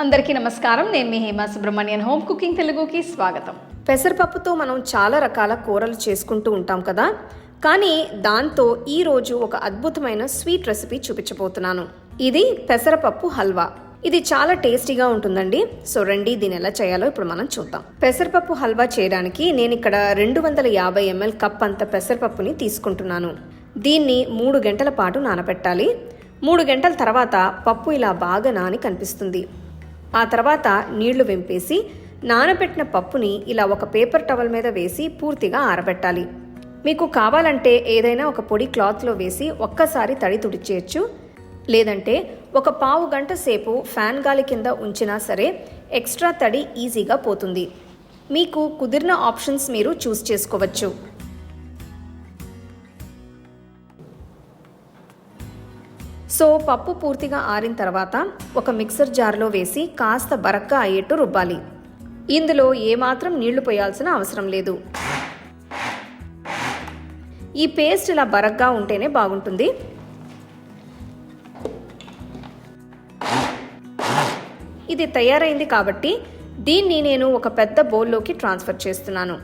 అందరికీ నమస్కారం. నేను మీ హేమా సుబ్రహ్మణ్యన్. హోమ్ కుకింగ్ తెలుగుకి స్వాగతం. పెసరపప్పుతో మనం చాలా రకాల కూరలు చేసుకుంటూ ఉంటాం కదా? కానీ దాంతో ఈరోజు ఒక అద్భుతమైన స్వీట్ రెసిపీ చూపించబోతున్నాను. ఇది పెసరపప్పు హల్వా. ఇది చాలా టేస్టీగా ఉంటుందండి. సో రండి దీని ఎలా చేయాలో ఇప్పుడు మనం చూద్దాం. పెసరపప్పు హల్వా చేయడానికి నేను ఇక్కడ రెండు వందల యాభై ఎంఎల్ కప్ అంత పెసరపప్పుని తీసుకుంటున్నాను. దీన్ని మూడు గంటల పాటు నానబెట్టాలి. మూడు గంటల తర్వాత పప్పు ఇలా బాగా నాని కనిపిస్తుంది. ఆ తర్వాత నీళ్ళు వెంపేసి నానబెట్టిన పప్పుని ఇలా ఒక పేపర్ టవల్ మీద వేసి పూర్తిగా ఆరబెట్టాలి. మీకు కావాలంటే ఏదైనా ఒక పొడి క్లాత్లో వేసి ఒక్కసారి తడి తుడిచేయచ్చు. లేదంటే ఒక పావు గంట సేపు ఫ్యాన్ గాలి కింద ఉంచినా సరే ఎక్స్ట్రా తడి ఈజీగా పోతుంది. మీకు కుదిరిన ఆప్షన్స్ మీరు చూస్ చేసుకోవచ్చు. సో పప్పు పూర్తిగా ఆరిన తర్వాత ఒక మిక్సర్ జార్లో వేసి కాస్త బరక్గా అయ్యేట్టు రుబ్బాలి. ఇందులో ఏమాత్రం నీళ్ళు పోయాల్సిన అవసరం లేదు. ఈ పేస్ట్ ఇలా బరగ్గా ఉంటేనే బాగుంటుంది. ఇది తయారైంది కాబట్టి దీన్ని నేను ఒక పెద్ద బౌల్లోకి ట్రాన్స్ఫర్ చేస్తున్నాను.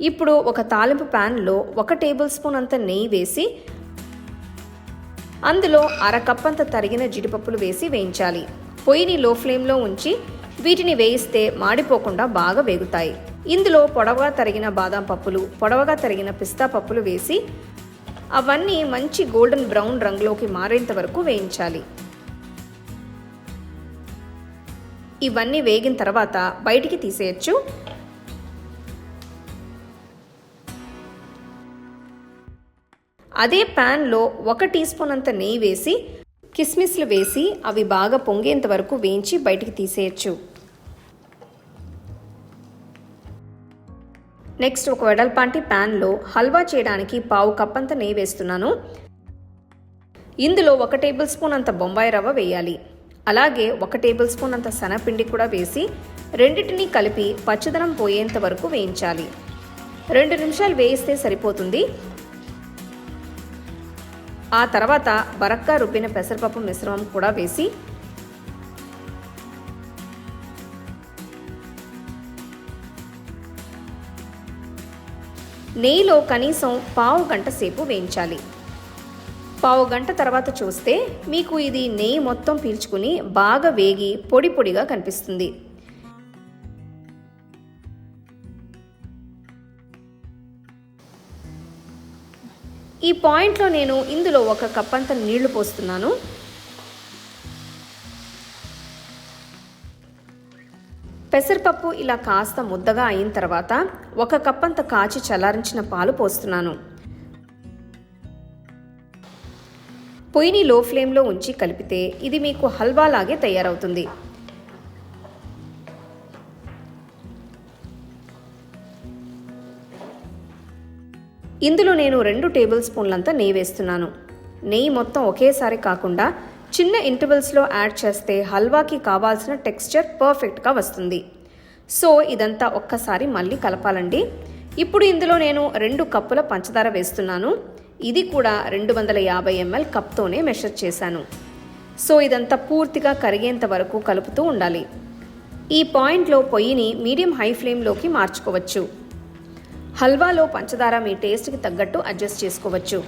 ఇప్పుడు ఒక తాలింపు ప్యాన్లో ఒక టేబుల్ స్పూన్ అంత నెయ్యి వేసి అందులో అర కప్ అంత తరిగిన జీడిపప్పులు వేసి వేయించాలి. పొయ్యిని లో ఫ్లేమ్లో ఉంచి వీటిని వేయిస్తే మాడిపోకుండా బాగా వేగుతాయి. ఇందులో పొడవగా తరిగిన బాదం పప్పులు పొడవగా తరిగిన పిస్తా పప్పులు వేసి అవన్నీ మంచి గోల్డెన్ బ్రౌన్ రంగులోకి మారేంత వరకు వేయించాలి. ఇవన్నీ వేగిన తర్వాత బయటికి తీసేయచ్చు. అదే ప్యాన్లో ఒక టీ స్పూన్ అంత నెయ్యి వేసి కిస్మిస్లు వేసి అవి బాగా పొంగేంత వరకు వేయించి బయటికి తీసేయచ్చు. నెక్స్ట్ ఒక వెడల్పాంటి ప్యాన్లో హల్వా చేయడానికి పావు కప్ అంత నెయ్యి వేస్తున్నాను. ఇందులో ఒక టేబుల్ స్పూన్ అంత బొంబాయి రవ్వ వేయాలి. అలాగే ఒక టేబుల్ స్పూన్ అంత శనగపిండి కూడా వేసి రెండింటినీ కలిపి పచ్చదనం పోయేంత వరకు వేయించాలి. రెండు నిమిషాలు వేయిస్తే సరిపోతుంది. ఆ తర్వాత బరక్కా రుబ్బిన పెసరపప్పు మిశ్రమం కూడా వేసి నెయ్యిలో కనీసం పావు గంట సేపు వేయించాలి. పావు గంట తర్వాత చూస్తే మీకు ఇది నెయ్యి మొత్తం పీల్చుకుని బాగా వేగి పొడి పొడిగా కనిపిస్తుంది. ఈ పాయింట్లో నేను ఇందులో ఒక కప్ అంత నీళ్ళు పోస్తున్నాను. పెసరపప్పు ఇలా కాస్త ముద్దగా అయిన తర్వాత ఒక కప్ అంత కాచి చల్లారించిన పాలు పోస్తున్నాను. పొయ్యిని లో ఫ్లేమ్లో ఉంచి కలిపితే ఇది మీకు హల్వా లాగే తయారవుతుంది. ఇందులో నేను రెండు టేబుల్ స్పూన్లంతా నెయ్యి వేస్తున్నాను. నెయ్యి మొత్తం ఒకేసారి కాకుండా చిన్న ఇంటర్వెల్స్లో యాడ్ చేస్తే హల్వాకి కావాల్సిన టెక్స్చర్ పర్ఫెక్ట్గా వస్తుంది. సో ఇదంతా ఒక్కసారి మళ్ళీ కలపాలండి. ఇప్పుడు ఇందులో నేను రెండు కప్పుల పంచదార వేస్తున్నాను. ఇది కూడా రెండు వందల యాభై ఎంఎల్ కప్తోనే మెషర్ చేశాను. సో ఇదంతా పూర్తిగా కరిగేంత వరకు కలుపుతూ ఉండాలి. ఈ పాయింట్లో పొయ్యిని మీడియం హై ఫ్లేమ్లోకి మార్చుకోవచ్చు. హల్వాలో పంచదార మీ టేస్ట్కి తగ్గట్టు అడ్జస్ట్ చేసుకోవచ్చు.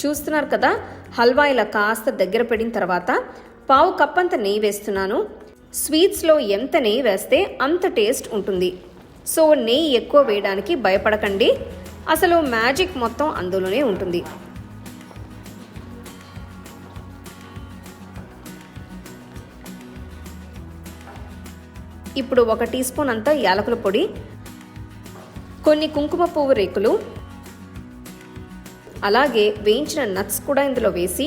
చూస్తున్నారు కదా హల్వా ఇలా కాస్త దగ్గర పడిన తర్వాత పావు కప్పంత నెయ్యి వేస్తున్నాను. స్వీట్స్లో ఎంత నెయ్యి వేస్తే అంత టేస్ట్ ఉంటుంది. సో నెయ్యి ఎక్కువ వేయడానికి భయపడకండి. అసలు మ్యాజిక్ మొత్తం అందులోనే ఉంటుంది. ఇప్పుడు ఒక టీ స్పూన్ అంత యాలకుల పొడి కొన్ని కుంకుమ పువ్వు రేకులు అలాగే వేయించిన నట్స్ కూడా ఇందులో వేసి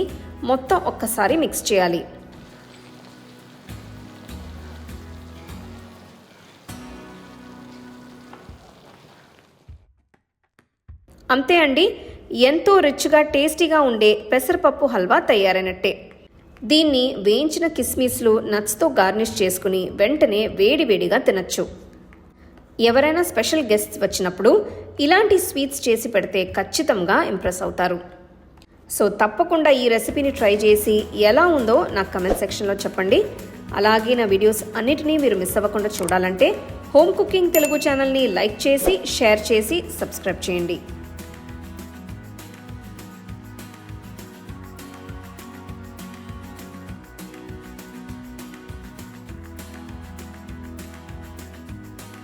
మొత్తం ఒక్కసారి మిక్స్ చేయాలి. అంతే అండి ఎంతో రిచ్గా టేస్టీగా ఉండే పెసరపప్పు హల్వా తయారైనట్టే. దీన్ని వేయించిన కిస్మిస్లు నట్స్తో గార్నిష్ చేసుకుని వెంటనే వేడివేడిగా తినచ్చు. ఎవరైనా స్పెషల్ గెస్ట్స్ వచ్చినప్పుడు ఇలాంటి స్వీట్స్ చేసి పెడితే ఖచ్చితంగా ఇంప్రెస్ అవుతారు. సో తప్పకుండా ఈ రెసిపీని ట్రై చేసి ఎలా ఉందో నాకు కమెంట్ సెక్షన్లో చెప్పండి. అలాగే నా వీడియోస్ అన్నిటినీ మీరు మిస్ అవ్వకుండా చూడాలంటే హోమ్ కుకింగ్ తెలుగు ఛానల్ని లైక్ చేసి షేర్ చేసి సబ్స్క్రైబ్ చేయండి.